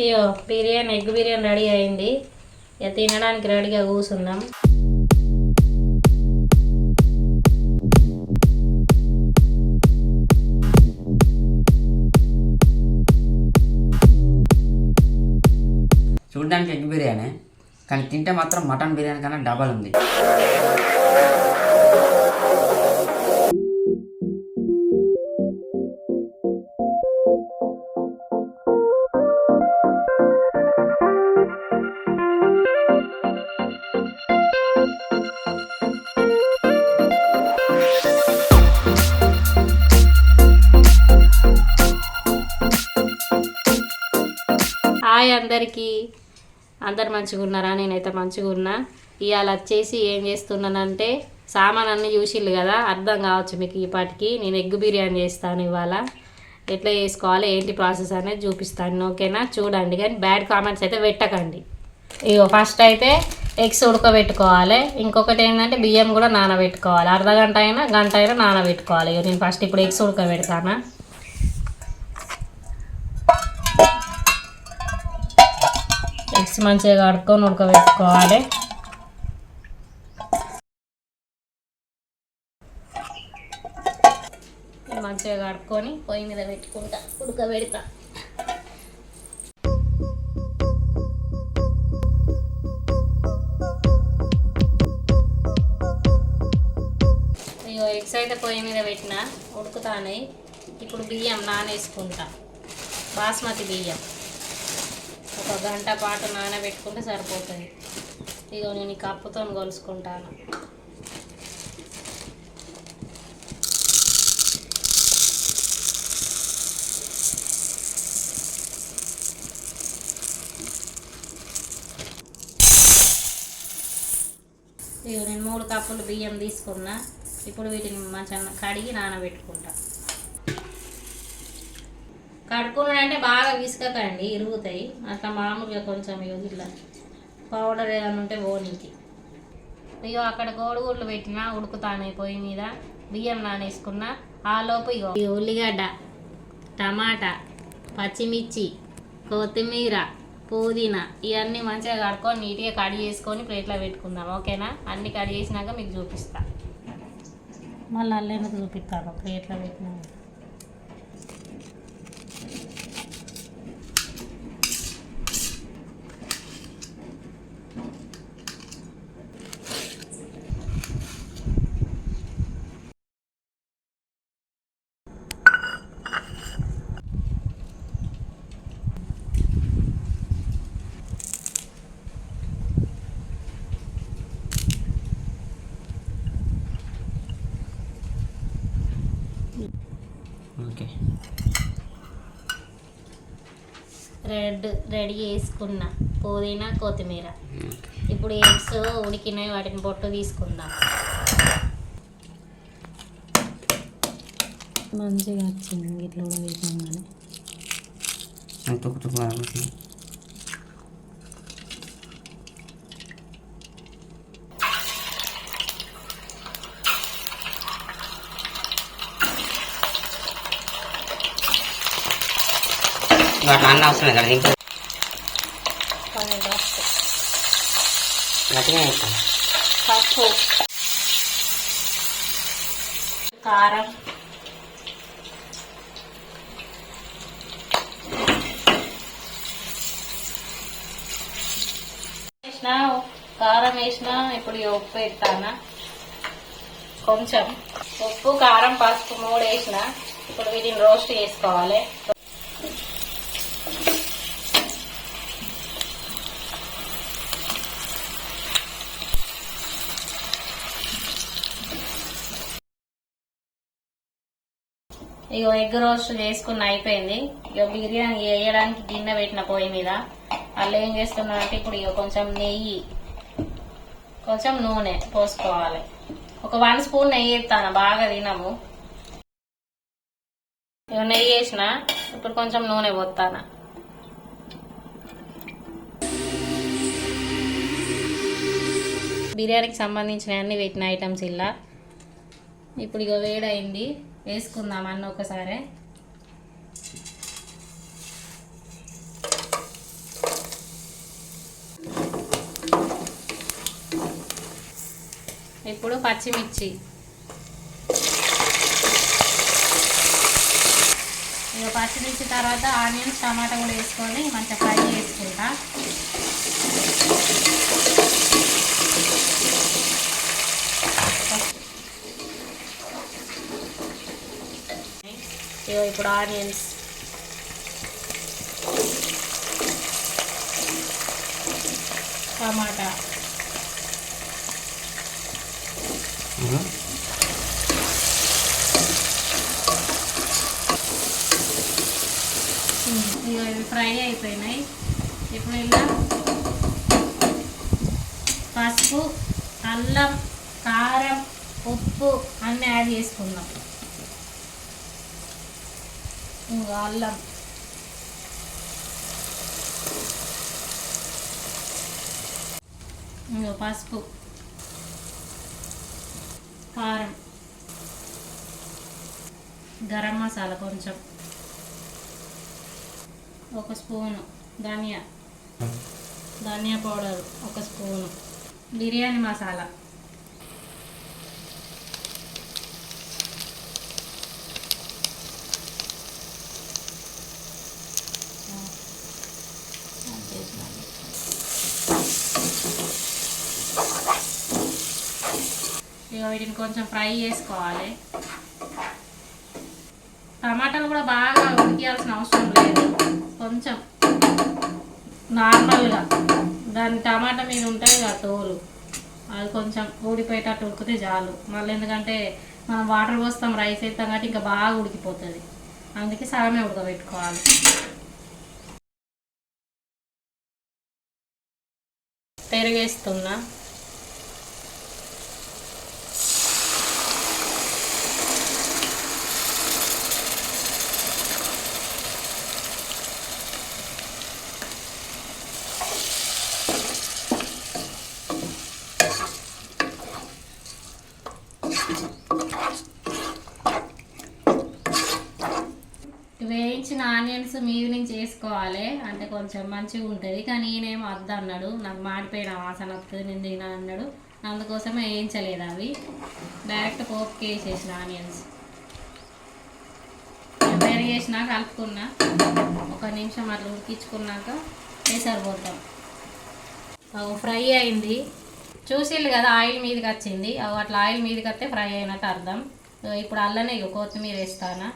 ఇయో biryani egg biryani ready అయింది. ఇక తినడానికి రెడీగా కూర్చున్నాం చూడడానికి ఎగ్ బిర్యానీ కానీ తింటే మాత్రం మటన్ బిర్యానీ కన్నా డబల్ ఉంది. హాయ్ అందరికీ. అందరు మంచిగా ఉన్నారా? నేనైతే మంచిగా ఉన్నా. ఇవాళ వచ్చేసి ఏం చేస్తున్నానంటే సామాన్ అన్ని చూసిళ్ళు కదా అర్థం కావచ్చు మీకు ఈ పాటికి. నేను ఎగ్ బిర్యానీ చేస్తాను ఇవాళ. ఎట్లా చేసుకోవాలి ఏంటి ప్రాసెస్ అనేది చూపిస్తాను. ఓకేనా? చూడండి. కానీ బ్యాడ్ కామెంట్స్ అయితే పెట్టకండి. ఇగో ఫస్ట్ అయితే ఎగ్స్ ఉడకబెట్టుకోవాలి. ఇంకొకటి ఏంటంటే బియ్యం కూడా నానబెట్టుకోవాలి. అర్ధ గంట అయినా గంట అయినా నానబెట్టుకోవాలి. ఇగో నేను ఫస్ట్ ఇప్పుడు ఎగ్స్ ఉడకబెడతానా? ఎగ్స్ మంచిగా కడుక్కొని ఉడకబెట్టుకోవాలి. మంచిగా కడుక్కొని పొయ్యి మీద పెట్టుకుంటా ఉడకబెడతా. అయ్యో ఎగ్స్ అయితే పొయ్యి మీద పెట్టిన ఉడుకుతానే. ఇప్పుడు బియ్యం నానేసుకుంటా బాస్మతి బియ్యం. ఒక గంట పాటు నానబెట్టుకుంటే సరిపోతుంది. ఇదిగో నేను ఈ కప్పుతో కొలుసుకుంటాను. ఇగో నేను మూడు కప్పులు బియ్యం తీసుకున్నా. ఇప్పుడు వీటిని మంచిగా కడిగి నానబెట్టుకుంటాను కడుక్కున్నాడు అంటే బాగా విసుకకండి ఇరుగుతాయి. అట్లా మామూలుగా కొంచెం ఇగో ఇట్లా పౌడర్ ఏదైనా ఉంటే ఓనికి ఇగో అక్కడ కోడిగుడ్లు పెట్టినా ఉడుకుతానే పొయ్యి మీద బియ్యం నానేసుకున్నా ఆ లోపు ఇగో ఈ ఉల్లిగడ్డ టమాటా పచ్చిమిర్చి కొత్తిమీర పుదీనా ఇవన్నీ మంచిగా కడుక్కొని నీట్గా కడి చేసుకొని ప్లేట్లో పెట్టుకుందాం ఓకేనా? అన్ని కడి చేసినాక మీకు చూపిస్తా. మళ్ళీ అల్లెందుకు చూపిస్తాను ప్లేట్లో పెట్టినా ఓకే. రెడ్ రెడీ చేసుకున్న పుదీనా కొత్తిమీర. ఇప్పుడు ఎగ్స్ ఉడికినాయి వాటిని పొట్టు తీసుకుందాం. మంచిగా వచ్చింది ఇట్లా కూడా వేసినాం అన్న అవసరం లేదు కదా ఇంకా పసుపు గట్టిగా వేస్తాను పసుపు కారం వేసిన కారం వేసిన ఇప్పుడు ఉప్పు వేస్తానా? కొంచెం ఉప్పు కారం పసుపు మూడు వేసిన ఇప్పుడు వీటిని రోస్ట్ చేసుకోవాలి. ఇగో ఎగ్ రోస్ట్ చేసుకున్న అయిపోయింది. ఇక బిర్యానీ వేయడానికి గిన్నె పెట్టిన పొయ్యి మీద. అల్ల ఏం చేస్తున్నా అంటే ఇప్పుడు ఇక కొంచెం నెయ్యి కొంచెం నూనె పోసుకోవాలి. ఒక వన్ స్పూన్ నెయ్యి ఇస్తాను బాగా తినము. ఇక నెయ్యి వేసిన ఇప్పుడు కొంచెం నూనె పోతాను బిర్యానీకి సంబంధించిన అన్ని పెట్టిన ఐటమ్స్ ఇలా. ఇప్పుడు ఇక వేడైంది. వేసుకుందాం అన్న ఒకసారి. ఇప్పుడు పచ్చిమిర్చి. ఇక పచ్చిమిర్చి తర్వాత ఆనియన్స్ టమాటా కూడా వేసుకొని మంచిగా ఫ్రై చేసుకుంటా. ఇప్పుడు ఆనియన్స్ టమాటా ఇక ఇవి ఫ్రై అయిపోయినాయి. ఇప్పుడు ఇలా పసుపు అల్లం కారం ఉప్పు అన్నీ యాడ్ చేసుకుందాం. ఇంకా అల్లం. ఇంకా పసుపు. కారం. గరం మసాలా కొంచెం. ఒక స్పూను ధనియా. ధనియా పౌడర్ ఒక స్పూను. బిర్యానీ మసాలా ఇక వీటిని కొంచెం ఫ్రై చేసుకోవాలి. టమాటాలు కూడా బాగా ఉడికియాల్సిన అవసరం లేదు. కొంచెం నార్మల్గా దాని టమాటా మీద ఉంటుంది కదా తోలు అది కొంచెం ఊడిపోయేటట్టు ఉడికితే చాలు. మళ్ళీ ఎందుకంటే మనం వాటర్ పోస్తాం రైస్ వేస్తాం కాబట్టి ఇంకా బాగా ఉడికిపోతుంది. అందుకే సగమే ఉడకబెట్టుకోవాలి. పెరుగు వేస్తున్నా ఆనియన్స్ మీద నుంచి వేసుకోవాలి అంటే కొంచెం మంచిగా ఉంటుంది కానీ ఈయనేమో వద్దు అన్నాడు నాకు మాడిపోయిన వాసన వస్తుంది నేను తిన అన్నాడు అందుకోసమే వేయించలేదు అవి డైరెక్ట్ పోపుకి వేసేసిన ఆనియన్స్ పెరిగేసిన కలుపుకున్నా ఒక నిమిషం అట్లా ఉడికించుకున్నాక వేసరిపోతాం అవి ఫ్రై అయింది చూసిల్లు కదా ఆయిల్ మీదకి వచ్చింది అవి అట్లా ఆయిల్ మీదకి వస్తే ఫ్రై అయినట్టు అర్థం ఇప్పుడు అల్లనే కొత్తిమీర వేస్తానా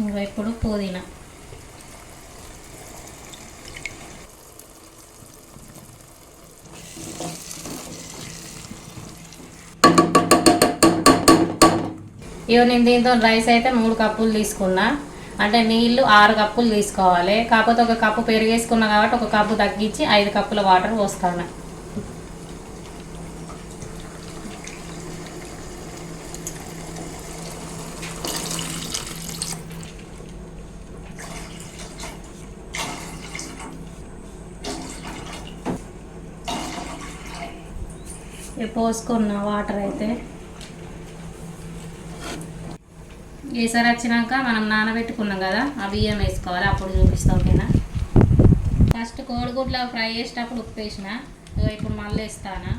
ఇంకా ఇప్పుడు పుదీనా. ఇగో నేను దీంతో రైస్ అయితే మూడు కప్పులు తీసుకున్నా. అంటే నీళ్ళు ఆరు కప్పులు తీసుకోవాలి. కాకపోతే ఒక కప్పు పెరిగేసుకున్నా కాబట్టి ఒక కప్పు తగ్గించి ఐదు కప్పుల వాటర్ పోస్తాను పోసుకున్న వాటర్ అయితే. ఏసారి వచ్చినాక మనం నానబెట్టుకున్నాం కదా ఆ బియ్యం వేసుకోవాలి. అప్పుడు చూపిస్తా ఓకేనా? ఫస్ట్ కోడిగుడ్ల ఫ్రై చేసేటప్పుడు ఉప్పు వేసిన. ఇగో ఇప్పుడు మళ్ళీ వేస్తానా?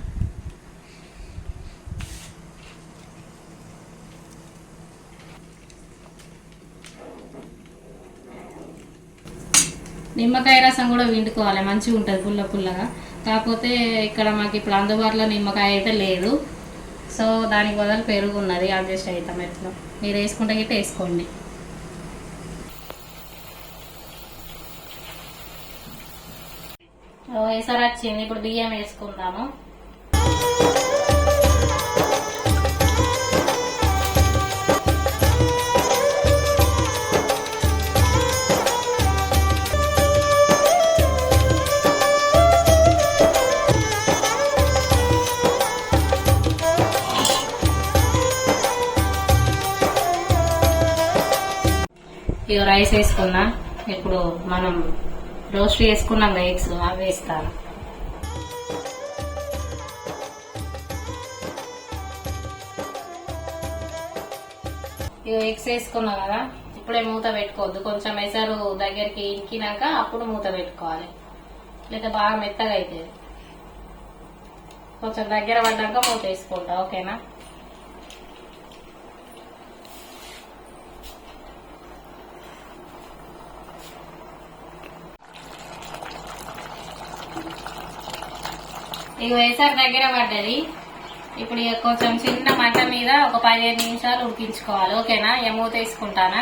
నిమ్మకాయ రసం కూడా విండుకోవాలి మంచిగా ఉంటుంది పుల్ల పుల్లగా. కాకపోతే ఇక్కడ మాకు ఇప్పుడు అందుబాటులో నిమ్మకాయ అయితే లేదు. సో దానికి బదులు పెరుగు ఉన్నది అడ్జస్ట్ అవుతాం ఎట్లా. మీరు వేసుకుంటే గిట్ట వేసుకోండి. ఓ, వేసారి? వచ్చింది ఇప్పుడు బియ్యం వేసుకుందాము. రైస్ వేసుకున్నా ఇప్పుడు మనం రోస్ట్ చేసుకున్నాం ఎగ్స్ అవి వేస్తాను ఎగ్స్ వేసుకున్నాం కదా ఇప్పుడే మూత పెట్టుకోవద్దు. కొంచెం ఎసరు దగ్గరికి ఇంకినాక అప్పుడు మూత పెట్టుకోవాలి. లేదా బాగా మెత్తగా అవుతుంది కొంచెం దగ్గర పడ్డాక మూత వేసుకుంటా ఓకేనా? ఇక వేసారి దగ్గర పడ్డది. ఇప్పుడు ఇక కొంచెం చిన్న మంట మీద ఒక పదిహేను నిమిషాలు ఉడికించుకోవాలి. ఓకేనా? ఇక మూత వేసుకుంటానా?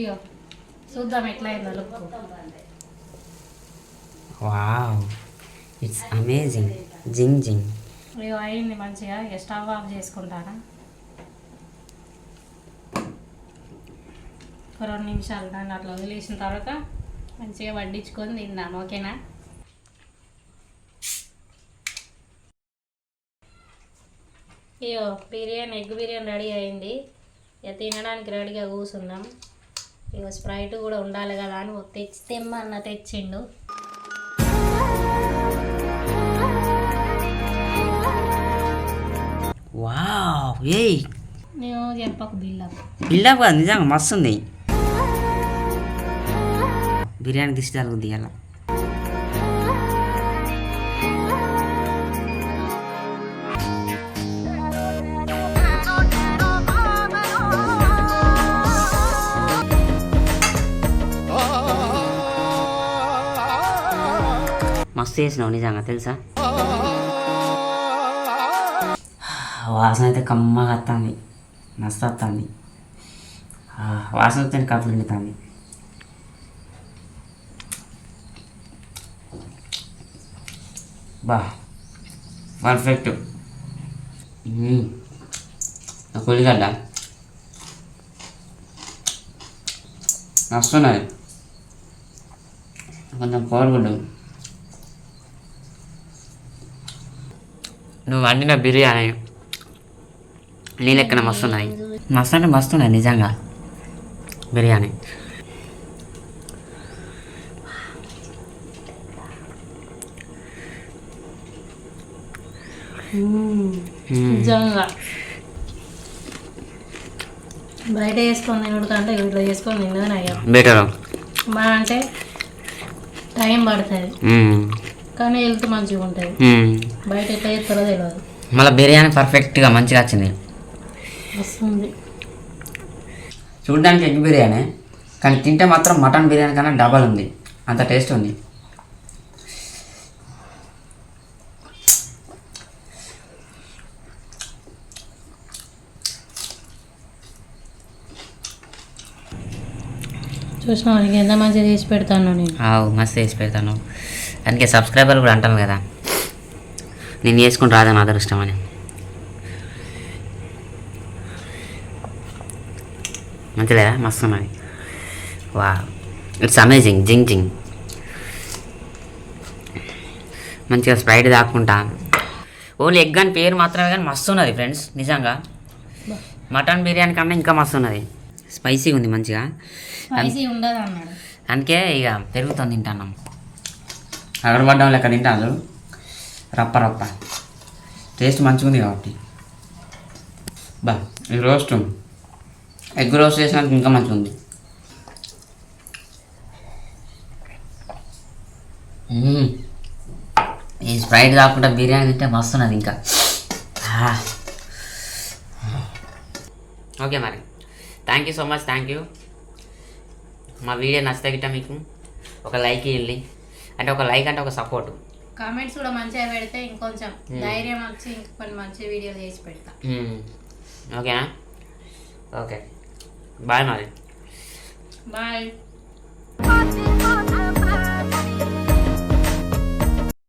ఇగో చూద్దాం ఎట్లా అయిందో లుక్. వావ్. ఇట్స్ అమేజింగ్ జింగ్ జింగ్ ఇగో అయింది మంచిగా. స్టవ్ ఆఫ్ చేసుకుంటానా? రెండు నిమిషాలు దాన్ని అట్లా వదిలేసిన తర్వాత మంచిగా వడ్డించుకొని తిందాం ఓకేనా? ఇగో బిర్యానీ ఎగ్ బిర్యానీ రెడీ అయింది. ఇక తినడానికి రెడీగా కూర్చున్నాం ఇక స్ప్రైట్ కూడా ఉండాలి కదా అని తెచ్చి తెమ్మన్న తెచ్చిండు. వావ్ ఏయ్. నేను చెప్పకు బిల్లా బిల్డప్ కాదు నిజంగా మస్తు ఉంది. బిర్యానీ దిష్టి తగులుద్ది అలా మస్తు చేసినావు నిజంగా తెలుసా? వాసన అయితే కమ్మగా వస్తుంది మస్తు వస్తుంది వాసన వస్తే కప్పులు నిండుతుంది. బా. పర్ఫెక్ట్. ఉల్లిగడ్డ వస్తున్నది కొంచెం కోరుకుంటు నువ్వు వండిన బిర్యానీ నీళ్ళెక్కన మస్తున్నాయి మస్తు అంటే మస్తున్నాయి నిజంగా. బిర్యానీ. నిజంగా. బయట వేసుకొని తినడు కంటే ఇంట్లో చేసుకొని తిన్నదని అయ్యా. బెటర్. మా అంటే టైం పడుతుంది. కానీ హెల్త్ మంచిగా ఉంటుంది. బయట ఎట్లా చేస్తారో తెలియదు మళ్ళీ బిర్యానీ పర్ఫెక్ట్గా మంచిగా వచ్చింది. వస్తుంది. చూడడానికి ఎగ్ బిర్యానీ కానీ తింటే మాత్రం మటన్ బిర్యానీ కన్నా డబల్ ఉంది. అంత టేస్ట్ ఉంది. చూసిన నీకు ఎంత మంచిగా చేసి పెడతాను నేను. ఆవు మస్తు వేసి పెడతాను. అందుకే సబ్స్క్రైబర్ కూడా అంటాను కదా. నేను చేసుకుని రాదని అదృష్టం అని. మంచిలేదా మస్తు ఉన్నది. వా ఇట్స్ అమేజింగ్ జింగ్ జింగ్ మంచిగా స్ప్రైట్ తాక్కుంటా ఓన్లీ ఎగ్ అని పేరు మాత్రమే కానీ మస్తు ఉన్నది ఫ్రెండ్స్ నిజంగా. మటన్ బిర్యానీ కన్నా ఇంకా మస్తు ఉన్నది. స్పైసీగా ఉంది మంచిగా. స్పైసీ ఉండదు అన్నాడు అందుకే ఇక పెరుగుతుంది తింటాను అగరబడ్డం లెక్క తింటాను రప్ప రప్ప. టేస్ట్ మంచిగా ఉంది కాబట్టి. బా ఈ రోస్ట్. ఎగ్ రోస్ట్ చేసినందుకు ఇంకా మంచిగా ఉంది. ఈ స్ప్రైట్ కాకుండా బిర్యానీ తింటే మస్తున్నది ఇంకా. ఓకే మరి. Thank you so much thank you మా వీడియో నచ్చితే గిట్ట మీకు ఒక లైక్ ఇవ్వండి అంటే ఒక లైక్ అంటే ఒక సపోర్ట్ కామెంట్స్ కూడా మంచిగా పెడితే ఇంకొంచెం ధైర్యం వచ్చి ఇంక కొన్ని మంచి వీడియోలు చేసి పెడతా. ఓకేనా ఓకే బాయ్ మరి. బాయ్